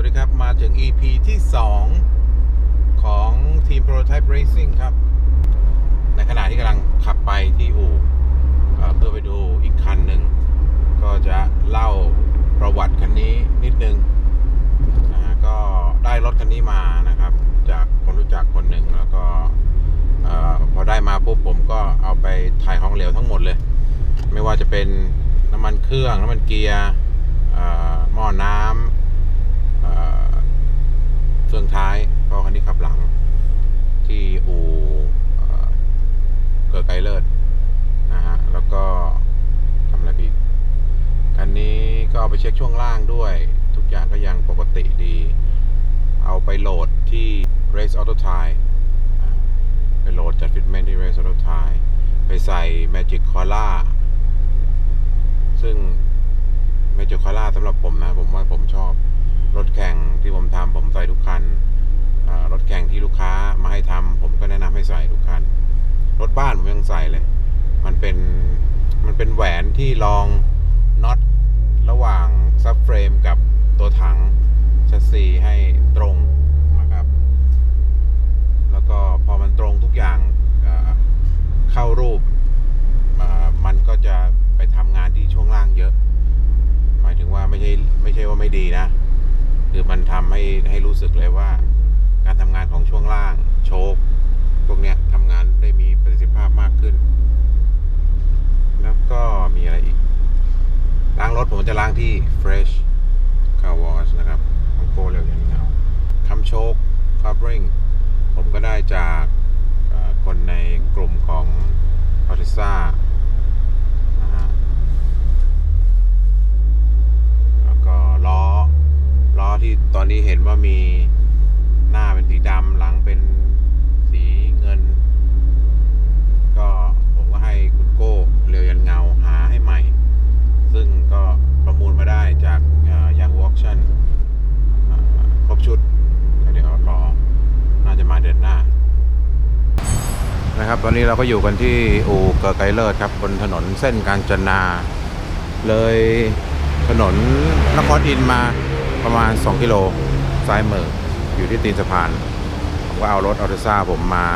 วัสดีครับมาถึง EP ที่ 2 ของทีม Prototype Racing ครับ ในขณะที่กำลังขับไปที่อู่เพื่อไปดูอีกคันหนึ่ง ก็จะเล่าประวัติคันนี้นิดนึงนะก็ได้รถคันนี้มานะครับ จากคนรู้จักคนหนึ่งแล้วก็พอได้มาปุ๊บผมก็เอาไปถ่ายของเหลวทั้งหมดเลย ไม่ว่าจะเป็นน้ำมันเครื่อง น้ำมันเกียร์หม้อน้ำ เครื่องท้ายเพราะคันนี้ขับหลัง ที่อูเออเกิดไกลเลิศนะฮะแล้วก็ทำอะไรอีกคันนี้ก็เอาไปเช็คช่วงล่างด้วย ทุกอย่างก็ยังปกติดี เอาไปโหลดที่ Race Auto Tire ไปโหลดจัดฟิตเมนที่ Race Auto Tire ไปใส่ Magic Cola ซึ่ง Magic Cola สำหรับผมนะ ผมว่าผมชอบ รถแข่งที่ผมทำผมใส่ทุกคันอ่ารถแข่งที่ลูกค้ามาให้ทำผมก็แนะนำ ให้ใส่ทุกคัน รถบ้านผมยังใส่เลย มันเป็นมันเป็นแหวนที่รองน็อตระหว่างซับเฟรมกับตัวถังชัสซีให้ตรงนะครับ แล้วก็พอมันตรงทุกอย่างเอ่อเข้ารูปเอ่อมันก็จะไปทำงานที่ช่วงล่างเยอะ หมายถึงว่าไม่ใช่ไม่ใช่ว่าไม่ดีนะ คือมันทำให้ให้รู้สึกเลยว่า การทำงานของช่วงล่างโชคพวกเนี้ยทำงานได้มีประสิทธิภาพมากขึ้น แล้วก็มีอะไรอีก ล้างรถ ผมจะล้างที่ Fresh Car Wash นะครับของโกเร็วอย่างเงาทำโชค covering ผมก็ได้จากคนในกลุ่มของ a อ t i s a นะฮะแล้วก็ล้อ ล้อที่ตอนนี้เห็นว่ามีหน้าเป็นสีดำหลังเป็นสีเงิน ก็ผมก็ให้คุณโก้เรียวยันเงาหาให้ใหม่ ซึ่งก็ประมูลมาได้จากยา h o o Auction อ่าครบชุดก็เดี๋ยวรอ น่าจะมาเดือนหน้า นะครับ ต อนนี้เราก็อยู่กันที่อู่เกอร์ไกเลอร์ครับบนถนนเส้นกาญจนา เลยถนนนครอินมาประมาณ 2 กิโลซ้ายมืออยู่ที่ตีนสะพานผมก็เอารถออเทซ่าผมมา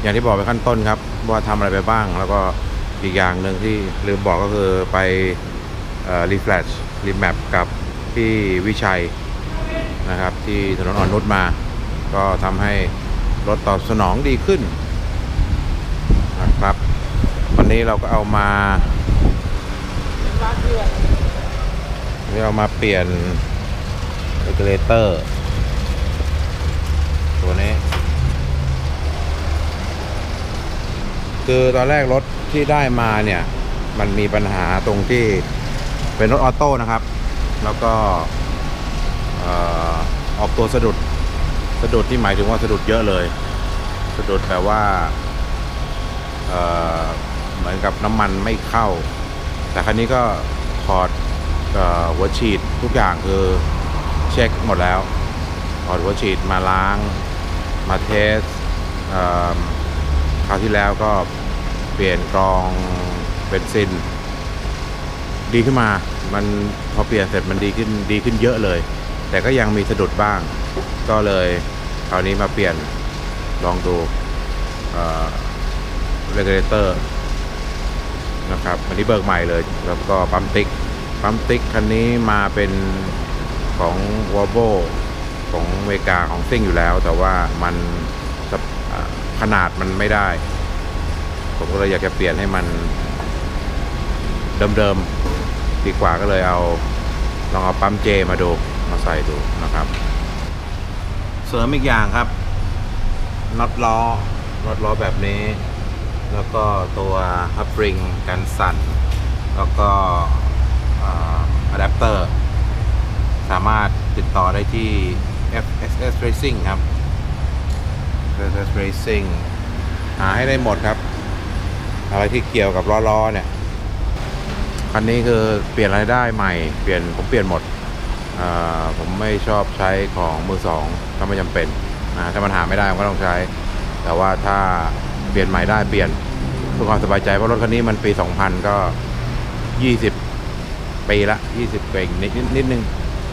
อย่างที่บอกไปขั้นต้นครับ ว่าทำอะไรไปบ้าง แล้วก็อีกอย่างหนึ่งที่ลืมบอกก็คือไปรีแฟลชรีแมปกับพี่วิชัยนะครับ ที่ถนนอ่อนนุชมา ก็ทำให้รถตอบสนองดีขึ้น ครับ วันนี้เราก็เอามาเอามาเปลี่ยนเรกูเลเตอร์ ตัวนี้ คือตอนแรกรถที่ได้มาเนี่ย มันมีปัญหาตรงที่เป็นรถออโต้นะครับ แล้วก็เอ่อออกตัวสะดุดสะดุดที่หมายถึงว่าสะดุดเยอะเลย สะดุดแบบว่า เเหมือนกับน้ำมันไม่เข้า แต่คันนี้ก็ถอดหัวฉีดทุกอย่างคือเช็คหมดแล้วถอดหัวฉีดมาล้าง มาเทสเคราวที่แล้วก็เปลี่ยนกรองเบนซิน ดีขึ้นมามันพอเปลี่ยนเสร็จมันดีขึ้นดีขึ้นเยอะเลย แต่ก็ยังมีสะดุดบ้าง ก็เลยคราวนี้มาเปลี่ยนลองดู เรกเลเตอร์นะครับอันนี้เบิกใหม่เลย แล้วก็ปั๊มติ๊กปั๊มติ๊กคันนี้มาเป็นของ v o l v o ของอเมริกาของซิ่งอยู่แล้ว แต่ว่ามันขนาดมันไม่ได้ ผมก็เลยอยากจะเปลี่ยนให้มันเดิมๆดีกว่าก็เลยเอาลองเอาปั๊มเจมาดูมาใส่ดูนะครับ เสริมอีกอย่างครับน็อตล้อน็อตล้อแบบนี้ แล้วก็ตัวฮับริงกันสั่น แล้วก็อะแดปเตอร์สามารถติดต่อได้ที่ FSS Racing ครับ FSS Racing หาให้ได้หมดครับ อะไรที่เกี่ยวกับล้อๆเนี่ยคันนี้คือเปลี่ยนอะไรได้ใหม่เปลี่ยนผมเปลี่ยนหมดผมไม่ชอบใช้ของมือสองถ้าไม่จำเป็นนะถ้ามันหาไม่ได้ก็ต้องใช้ แต่ว่าถ้าเปลี่ยนใหม่ได้เปลี่ยน เพื่อความสบายใจเพราะรถคันนี้มันปี 2000 ก็ 20 ปีละ 20ปีนิดนิดนิดนึง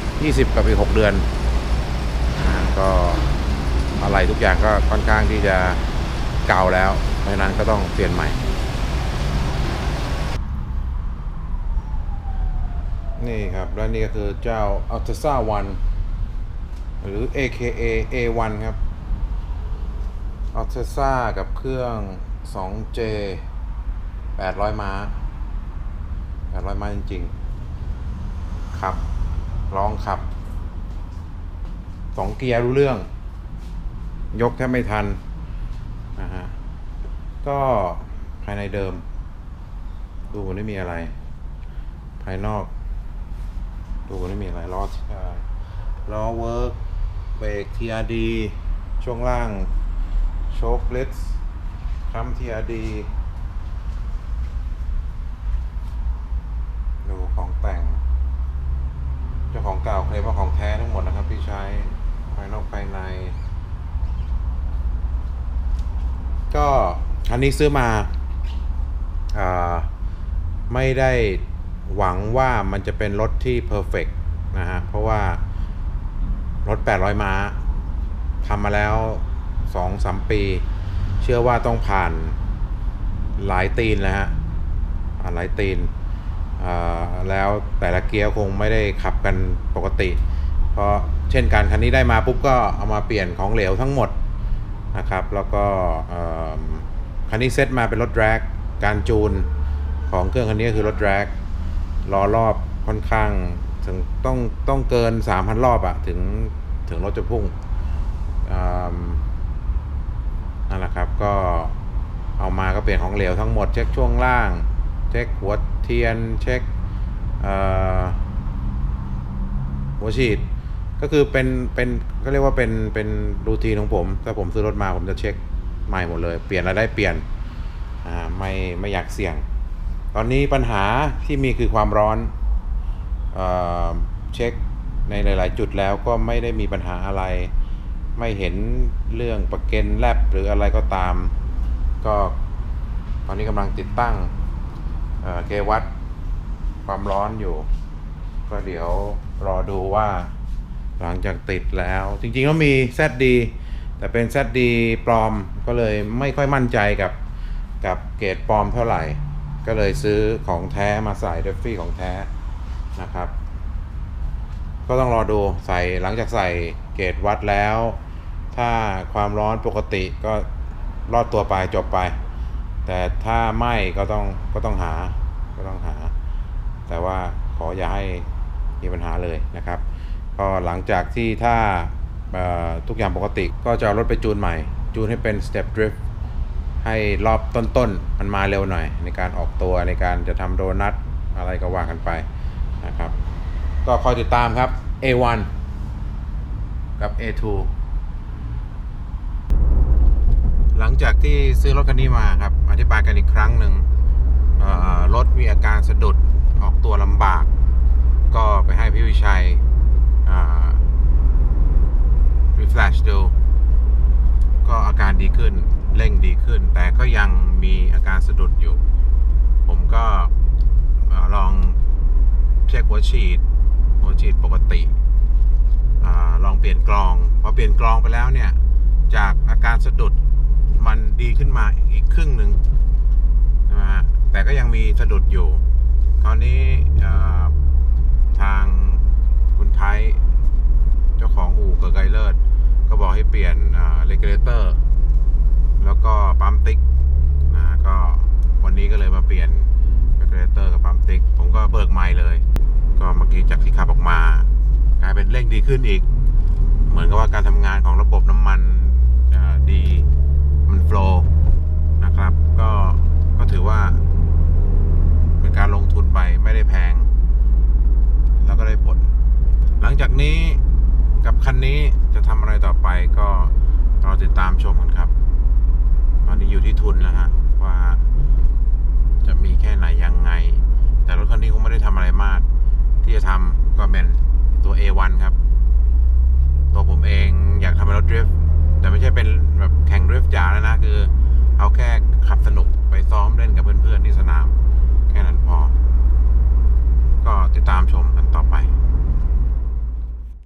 20 กับอีก 6 เดือน ก็อะไรทุกอย่างก็ค่อนข้างที่จะเก่าแล้ว เพราะฉะนั้นก็ต้องเปลี่ยนใหม่ นี่ครับแล้วนี่ก็คือเจ้า Alteza One หรือ AKA A1 ครับ Alteza กับเครื่อง 2J 800 ม้า 800 ม้าจริงๆ ขับ ลองขับสองเกียร์รู้เรื่อง ยกแทบไม่ทันนะฮะ ก็ภายในเดิม ดูไม่มีอะไร ภายนอก ดูไม่มีอะไรล้อล้อเวิร์กเบรก TRD ช่วงล่างโชคเลส คัม TRD ดูของแต่ง เจ้าของเก่าเคลมว่าของแท้ทั้งหมดนะครับที่ใช้ภายนอกภายใน ก็อันนี้ซื้อมาอ่าไม่ได้หวังว่ามันจะเป็นรถที่เพอร์เฟกนะฮะ เพราะว่ารถ 800 ม้าทำมาแล้ว 2-3 ปี เชื่อว่าต้องผ่านหลายตีนแล้วฮะผ่านหลายตีนแล้วแต่ละเกียร์คงไม่ได้ขับกันปกติ เพราะเช่นกันคันนี้ได้มาปุ๊บก็เอามาเปลี่ยนของเหลวทั้งหมดนะครับ แล้วก็คันนี้เซตมาเป็นรถแร็กการจูนของเครื่องคันนี้คือรถแร็กล้อรอบค่อนข้างถึงต้องต้องเกิน 3,000 รอบอะถึงถึงรถจะพุ่งอืม นั่นแหละครับก็เอามาก็เปลี่ยนของเหลวทั้งหมดเช็คช่วงล่าง เช็คหัวเทียนเช็คหัวฉีดก็คือเป็นเป็นก็เรียกว่าเป็นเป็นรูทีของผมถ้าผมซื้อรถมาผมจะเช็คใหม่หมดเลย เปลี่ยนอะไรได้เปลี่ยนอ่าไม่ไม่อยากเสี่ยง ตอนนี้ปัญหาที่มีคือความร้อนเอเช็คในหลาย ๆ จุดแล้วก็ไม่ได้มีปัญหาอะไร ไม่เห็นเรื่องประเก็นแลบหรืออะไรก็ตาม ก็ตอนนี้กำลังติดตั้งเเกวัดความร้อนอยู่ ก็เดี๋ยวรอดูว่าหลังจากติดแล้ว จริงๆก็มี ZD แต่เป็น ZD ปลอมก็เลยไม่ค่อยมั่นใจกับกับเกรดปลอมเท่าไหร่ ก็เลยซื้อของแท้มาใส่เดฟฟี่ของแท้นะครับ ก็ต้องรอดูใส่หลังจากใส่เกรดวัดแล้ว ถ้าความร้อนปกติก็รอดตัวไปจบไป แต่ถ้าไหม่ก็ต้องก็ต้องหาก็ต้องหา แต่ว่าขออย่าให้มีปัญหาเลยนะครับ ก็หลังจากที่ถ้าทุกอย่างปกติก็จะรถไปจูนใหม่ จูนให้เป็น step drift ให้รอบต้นๆ มันมาเร็วหน่อย ในการออกตัวในการจะทำโดนัทอะไรก็ว่ากันไปนะครับ ก็คอยติดตามครับ A1 กับ A2 หลังจากที่ซื้อรถคันนี้มาครับ อธิบายกันอีกครั้งหนึ่งรถมีอาการสะดุดออกตัวลำบาก ก็ไปให้พี่วิชัยรีแฟลชดู ก็อาการดีขึ้นเร่งดีขึ้น แต่ก็ยังมีอาการสะดุดอยู่ ผมก็อลองเช็คหัวฉีด หัวฉีดปกติอลองเปลี่ยนกลอง พอเปลี่ยนกลองไปแล้วเนี่ย จากอาการสะดุด มันดีขึ้นมาอีกครึ่งหนึ่งนะฮะแต่ก็ยังมีสะดุดอยู่ คราวนี้ทางคุณไทยเจ้าของอู่เกิดไกเลิศก็บอกให้เปลี่ยนเลกูเลเตอร์แล้วก็ปั๊มติ๊กนะก็วันนี้ก็เลยมาเปลี่ยนเลกูเลเตอร์กับปั๊มติ๊ก ผมก็เบิกใหม่เลย ก็เมื่อกี้จากที่ขับออกมา กลายเป็นเร่งดีขึ้นอีก เหมือนกับว่าการทำงานของระบบน้ำมันดี ฟล์นะครับ ก็ก็ถือว่า เป็นการลงทุนไปไม่ได้แพง แล้วก็ได้ผล หลังจากนี้กับคันนี้จะทำอะไรต่อไปก็รอติดตามชมกันครับ ตอนนี้อยู่ที่ทุนนะฮะว่าจะมีแค่ไหนยังไง แต่รถคันนี้คงไม่ได้ทำอะไรมาก ที่จะทำก็เป็นตัว A1 ครับ ตัวผมเองอยากทำเป็นรถดริฟต์ แต่ไม่ใช่เป็นแบบแข่งเรือจ๋าแล้วนะ คือ เอาแค่ขับสนุกไปซ้อมเล่นกับเพื่อนๆที่สนาม แค่นั้นพอ ก็ติดตามชมกันต่อไป